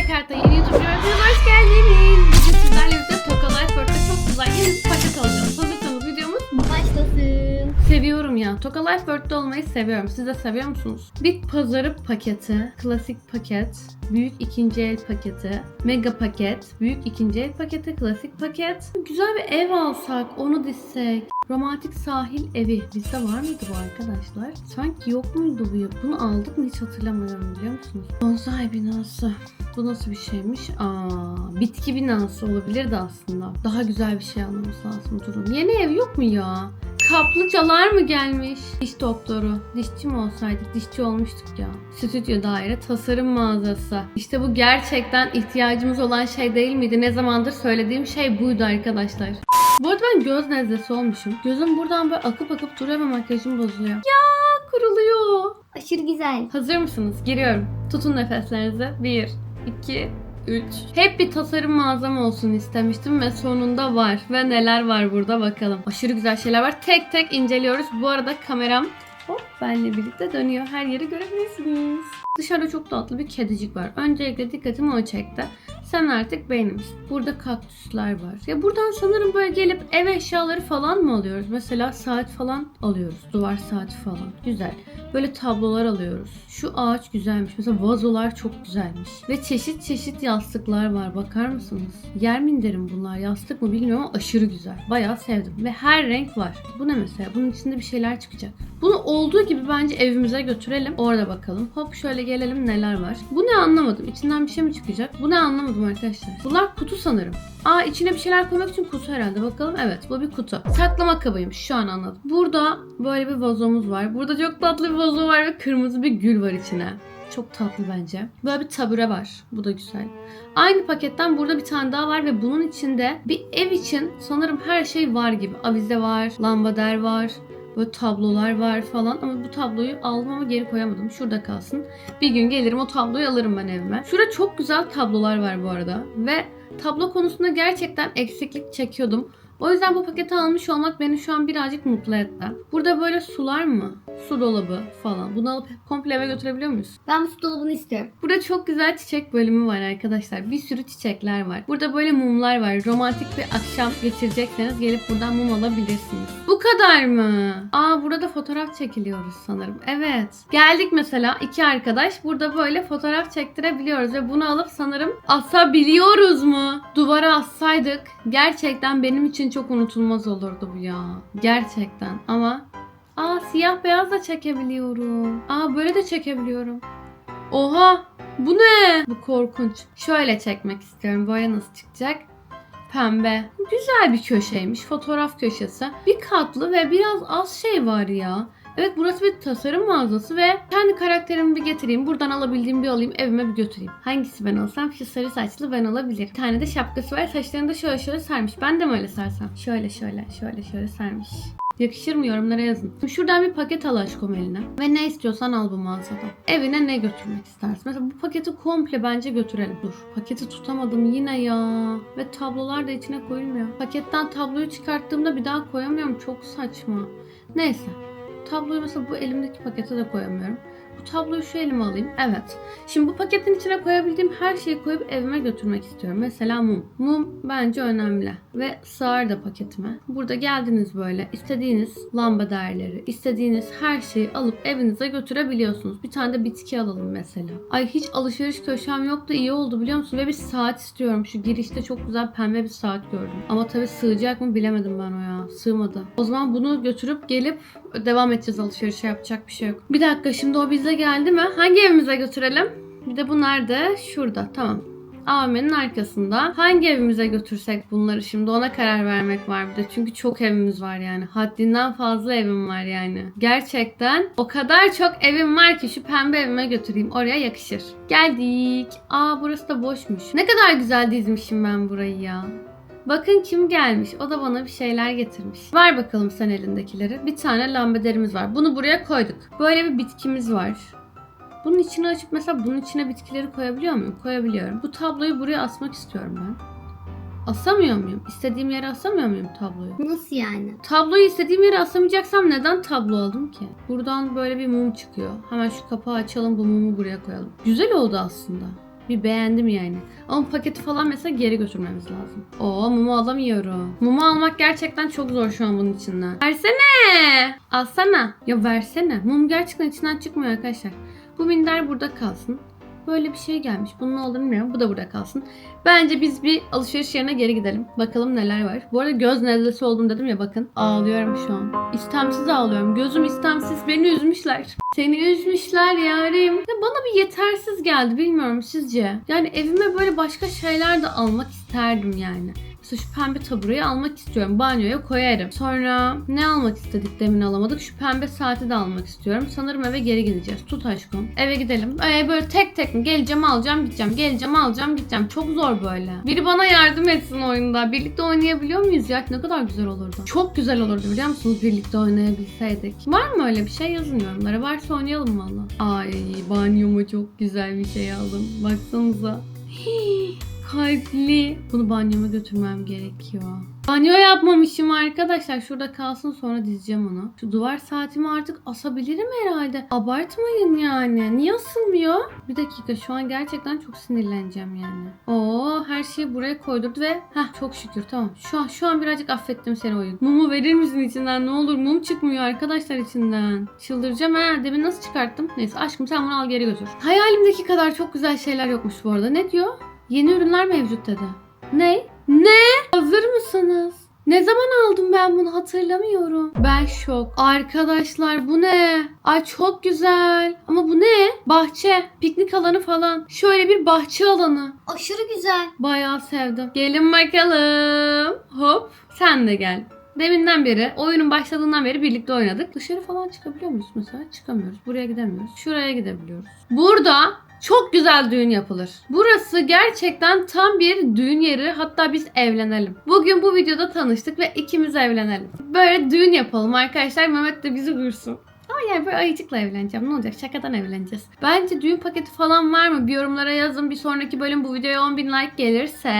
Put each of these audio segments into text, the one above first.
Kart'a yeni ya. Toka Life olmayı seviyorum. Siz de seviyor musunuz? Bit pazarı paketi, klasik paket, büyük ikinci el paketi, mega paket, büyük ikinci el paketi, klasik paket. Güzel bir ev alsak, onu dizsek. Romantik sahil evi. Bizde var mıydı bu arkadaşlar? Sanki yok muydu bu? Bunu aldık mı hiç hatırlamıyorum biliyor musunuz? Bonsai binası. Bu nasıl bir şeymiş? Aa, bitki binası olabilirdi aslında. Daha güzel bir şey almamız lazım durun. Yeni ev yok mu ya? Kaplıcalar mı gelmiş? Diş doktoru. Dişçi mi olsaydık? Dişçi olmuştuk ya. Stüdyo daire, tasarım mağazası. İşte bu gerçekten ihtiyacımız olan şey değil miydi? Ne zamandır söylediğim şey buydu arkadaşlar. Bu arada ben göz nezlesi olmuşum. Gözüm buradan böyle akıp akıp duruyor ve makyajım bozuluyor. Ya kuruluyor. Aşırı güzel. Hazır mısınız? Giriyorum. Tutun nefeslerinizi. 1, 2, 3. Hep bir tasarım mağazam olsun istemiştim ve sonunda var. Ve neler var burada bakalım. Aşırı güzel şeyler var. Tek tek inceliyoruz. Bu arada kameram hop benle birlikte dönüyor. Her yeri görebilirsiniz. Dışarıda çok tatlı bir kedicik var. Öncelikle dikkatimi o çekti. Sen artık benimsin. Burada kaktüsler var. Ya buradan sanırım böyle gelip ev eşyaları falan mı alıyoruz? Mesela saat falan alıyoruz. Duvar saati falan. Güzel. Böyle tablolar alıyoruz. Şu ağaç güzelmiş. Mesela vazolar çok güzelmiş. Ve çeşit çeşit yastıklar var. Bakar mısınız? Yer minderim bunlar. Yastık mı bilmiyorum ama aşırı güzel. Bayağı sevdim. Ve her renk var. Bu ne mesela? Bunun içinde bir şeyler çıkacak. Bunu olduğu gibi bence evimize götürelim. Orada bakalım. Hop şöyle gelelim neler var. Bu ne anlamadım. İçinden bir şey mi çıkacak? Bu ne anlamadım arkadaşlar. Bunlar kutu sanırım. Aa içine bir şeyler koymak için kutu herhalde. Bakalım. Evet bu bir kutu. Saklama kabıymış. Şu an anladım. Burada böyle bir vazomuz var. Burada çok tatlı bir vazo var ve kırmızı bir gül var içine. Çok tatlı bence. Böyle bir tabure var. Bu da güzel. Aynı paketten burada bir tane daha var ve bunun içinde bir ev için sanırım her şey var gibi. Avize var, lambader var, böyle tablolar var falan ama bu tabloyu aldım ama geri koyamadım. Şurada kalsın. Bir gün gelirim o tabloyu alırım ben evime. Şurada çok güzel tablolar var bu arada ve tablo konusunda gerçekten eksiklik çekiyordum. O yüzden bu paketi almış olmak beni şu an birazcık mutlu etti. Burada böyle sular mı? Su dolabı falan. Bunu alıp komple eve götürebiliyor muyuz? Ben bu su dolabını istiyorum. Burada çok güzel çiçek bölümü var arkadaşlar. Bir sürü çiçekler var. Burada böyle mumlar var. Romantik bir akşam geçirecekseniz gelip buradan mum alabilirsiniz. Bu kadar mı? Aa burada fotoğraf çekiliyoruz sanırım. Evet. Geldik mesela iki arkadaş. Burada böyle fotoğraf çektirebiliyoruz ve bunu alıp sanırım asabiliyoruz mu? Duvara assaydık gerçekten benim için çok unutulmaz olurdu bu ya. Gerçekten ama Aa siyah beyaz da çekebiliyorum. Aa böyle de çekebiliyorum. Oha! Bu ne? Bu korkunç. Şöyle çekmek istiyorum. Böyle nasıl çıkacak? Pembe. Güzel bir köşeymiş. Fotoğraf köşesi. Bir katlı ve biraz az şey var ya. Evet burası bir tasarım mağazası ve kendi karakterimi bir getireyim. Buradan alabildiğim bir alayım evime bir götüreyim. Hangisi ben olsam şu sarı saçlı ben olabilir. Bir tane de şapkası var. Saçlarını da şöyle şöyle sarmış. Ben de mi öyle sarsam? Şöyle şöyle şöyle şöyle sarmış. Yakışır mı yorumlara yazın. Şuradan bir paket al aşkım eline. Ve ne istiyorsan al bu mağazadan. Evine ne götürmek istersin? Mesela bu paketi komple bence götürelim. Dur paketi tutamadım yine ya. Ve tablolar da içine koyulmuyor. Paketten tabloyu çıkarttığımda bir daha koyamıyorum. Çok saçma. Neyse. Tabloyu mesela bu elimdeki pakete de koyamıyorum. Bu tabloyu şu elime alayım. Evet. Şimdi bu paketin içine koyabildiğim her şeyi koyup evime götürmek istiyorum. Mesela mum. Mum bence önemli. Ve sığar da paketime. Burada geldiniz böyle. istediğiniz lamba değerleri, istediğiniz her şeyi alıp evinize götürebiliyorsunuz. Bir tane de bitki alalım mesela. Ay hiç alışveriş köşem yoktu. iyi oldu biliyor musun? Ve bir saat istiyorum. Şu girişte çok güzel pembe bir saat gördüm. Ama tabii sığacak mı bilemedim ben o ya. Sığmadı. O zaman bunu götürüp gelip devam edeceğiz alışverişe yapacak bir şey yok. Bir dakika şimdi o bize geldi mi? Hangi evimize götürelim? Bir de bu nerede? Şurada. Tamam. AVM'nin arkasında. Hangi evimize götürsek bunları şimdi ona karar vermek var bir de. Çünkü çok evimiz var yani. Haddinden fazla evim var yani. Gerçekten o kadar çok evim var ki şu pembe evime götüreyim. Oraya yakışır. Geldik. Aa burası da boşmuş. Ne kadar güzel dizmişim ben burayı ya. Bakın kim gelmiş. O da bana bir şeyler getirmiş. Ver bakalım sen elindekileri. Bir tane lambaderimiz var. Bunu buraya koyduk. Böyle bir bitkimiz var. Bunun içini açıp mesela bunun içine bitkileri koyabiliyor muyum? Koyabiliyorum. Bu tabloyu buraya asmak istiyorum ben. Asamıyor muyum? İstediğim yere asamıyor muyum tabloyu? Nasıl yani? Tabloyu istediğim yere asamayacaksam neden tablo aldım ki? Buradan böyle bir mum çıkıyor. Hemen şu kapağı açalım bu mumu buraya koyalım. Güzel oldu aslında. Bir beğendim yani. Ama paketi falan mesela geri götürmemiz lazım. Oo mumu alamıyorum. Mumu almak gerçekten çok zor şu an bunun içinden. Versene. Alsana. Ya versene. Mum gerçekten içinden çıkmıyor arkadaşlar. Bu minder burada kalsın. Böyle bir şey gelmiş. Bunun ne olduğunu bilmiyorum. Bu da burada kalsın. Bence biz bir alışveriş yerine geri gidelim. Bakalım neler var. Bu arada göz nezlesi oldum dedim ya bakın. Ağlıyorum şu an. İstemsiz ağlıyorum. Gözüm istemsiz. Beni üzmüşler. Seni üzmüşler yarim. Ya bana bir yetersiz geldi bilmiyorum sizce. Yani evime böyle başka şeyler de almak isterdim yani. Mesela şu pembe tabureyi almak istiyorum. Banyoya koyarım. Sonra ne almak istedik demin alamadık. Şu pembe saati de almak istiyorum. Sanırım eve geri gideceğiz. Tut aşkım. Eve gidelim. Ee, böyle tek tek mi? Geleceğim alacağım gideceğim. Geleceğim alacağım gideceğim. Çok zor böyle. Biri bana yardım etsin oyunda. Birlikte oynayabiliyor muyuz ya? Ne kadar güzel olurdu. Çok güzel olurdu biliyor musunuz? Birlikte oynayabilseydik. Var mı öyle bir şey? Yazın yorumlara. Varsa oynayalım valla. Ay banyoma çok güzel bir şey aldım. Baksanıza. Kalpli. Bunu banyoma götürmem gerekiyor. Banyo yapmamışım arkadaşlar. Şurada kalsın sonra dizeceğim onu. Şu duvar saatimi artık asabilirim herhalde. Abartmayın yani. Niye asılmıyor? Bir dakika şu an gerçekten çok sinirleneceğim yani. Oo her şeyi buraya koydurdu ve heh çok şükür tamam. Şu an şu an birazcık affettim seni oyun. Mumu verir misin içinden ne olur? Mum çıkmıyor arkadaşlar içinden. Çıldıracağım ha. Demin nasıl çıkarttım? Neyse aşkım sen bunu al geri götür. Hayalimdeki kadar çok güzel şeyler yokmuş bu arada. Ne diyor? Yeni ürünler mevcut dedi. Ne? Ne? Hazır mısınız? Ne zaman aldım ben bunu hatırlamıyorum. Ben şok. Arkadaşlar bu ne? Ay çok güzel. Ama bu ne? Bahçe, piknik alanı falan. Şöyle bir bahçe alanı. Aşırı güzel. Bayağı sevdim. Gelin bakalım. Hop. Sen de gel. Deminden beri, oyunun başladığından beri birlikte oynadık. Dışarı falan çıkabiliyor muyuz mesela? Çıkamıyoruz. Buraya gidemiyoruz. Şuraya gidebiliyoruz. Burada çok güzel düğün yapılır. Burası gerçekten tam bir düğün yeri. Hatta biz evlenelim. Bugün bu videoda tanıştık ve ikimiz evlenelim. Böyle düğün yapalım arkadaşlar. Mehmet de bizi duyursun. Ama yani böyle ayıcıkla evleneceğim. Ne olacak? Şakadan evleneceğiz. Bence düğün paketi falan var mı? Bir yorumlara yazın. Bir sonraki bölüm bu videoya 10.000 like gelirse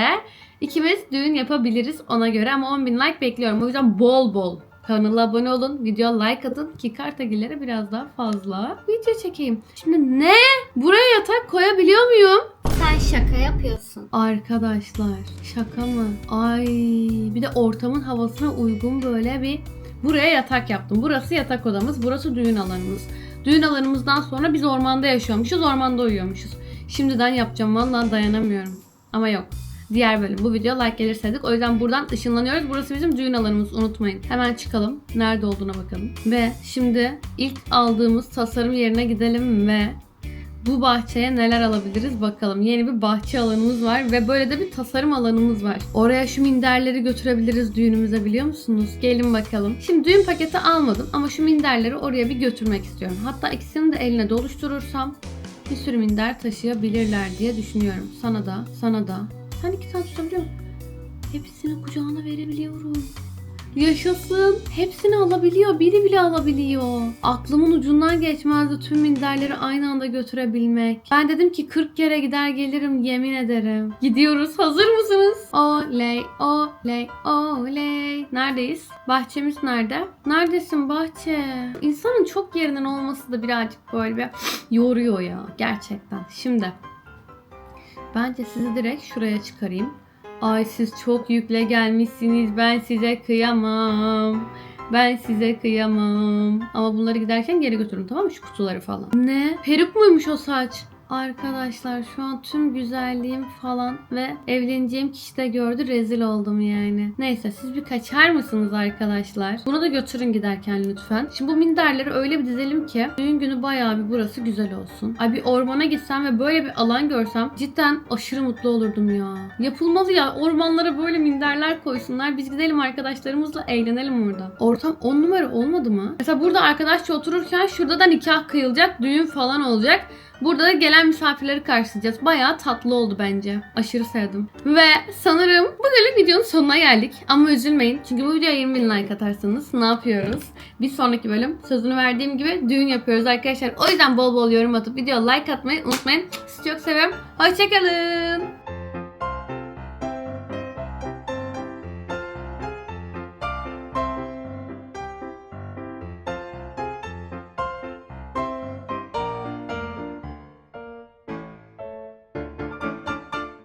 ikimiz düğün yapabiliriz ona göre. Ama 10.000 like bekliyorum. O yüzden bol bol Kanala abone olun, videoya like atın ki kartagillere biraz daha fazla video çekeyim. Şimdi ne? Buraya yatak koyabiliyor muyum? Sen şaka yapıyorsun. Arkadaşlar şaka mı? Ay bir de ortamın havasına uygun böyle bir buraya yatak yaptım. Burası yatak odamız, burası düğün alanımız. Düğün alanımızdan sonra biz ormanda yaşıyormuşuz, ormanda uyuyormuşuz. Şimdiden yapacağım vallahi dayanamıyorum. Ama yok. Diğer bölüm. Bu video like gelirse. O yüzden buradan ışınlanıyoruz. Burası bizim düğün alanımız. Unutmayın. Hemen çıkalım. Nerede olduğuna bakalım. Ve şimdi ilk aldığımız tasarım yerine gidelim ve bu bahçeye neler alabiliriz bakalım. Yeni bir bahçe alanımız var ve böyle de bir tasarım alanımız var. Oraya şu minderleri götürebiliriz düğünümüze biliyor musunuz? Gelin bakalım. Şimdi düğün paketi almadım ama şu minderleri oraya bir götürmek istiyorum. Hatta ikisini de eline doluşturursam bir sürü minder taşıyabilirler diye düşünüyorum. Sana da, sana da. Sen iki tane tutabiliyor musun? Hepsini kucağına verebiliyorum. Yaşasın. Hepsini alabiliyor. Biri bile alabiliyor. Aklımın ucundan geçmezdi tüm minderleri aynı anda götürebilmek. Ben dedim ki 40 kere gider gelirim yemin ederim. Gidiyoruz. Hazır mısınız? Oley, oley, oley. Neredeyiz? Bahçemiz nerede? Neredesin bahçe? İnsanın çok yerinin olması da birazcık böyle bir yoruyor ya. Gerçekten. Şimdi bence sizi direkt şuraya çıkarayım. Ay siz çok yükle gelmişsiniz. Ben size kıyamam. Ben size kıyamam. Ama bunları giderken geri götürün tamam mı? Şu kutuları falan. Ne? Peruk muymuş o saç? Arkadaşlar şu an tüm güzelliğim falan ve evleneceğim kişi de gördü rezil oldum yani. Neyse siz bir kaçar mısınız arkadaşlar? Bunu da götürün giderken lütfen. Şimdi bu minderleri öyle bir dizelim ki düğün günü bayağı bir burası güzel olsun. Ay bir ormana gitsem ve böyle bir alan görsem cidden aşırı mutlu olurdum ya. Yapılmalı ya ormanlara böyle minderler koysunlar. Biz gidelim arkadaşlarımızla eğlenelim orada. Ortam 10 numara olmadı mı? Mesela burada arkadaşça otururken şurada da nikah kıyılacak, düğün falan olacak. Burada da gelen misafirleri karşılayacağız. Bayağı tatlı oldu bence. Aşırı sevdim. Ve sanırım bugünlük videonun sonuna geldik. Ama üzülmeyin. Çünkü bu videoya 20 bin like atarsanız ne yapıyoruz? Bir sonraki bölüm sözünü verdiğim gibi düğün yapıyoruz arkadaşlar. O yüzden bol bol yorum atıp video like atmayı unutmayın. Sizi çok seviyorum. Hoşçakalın.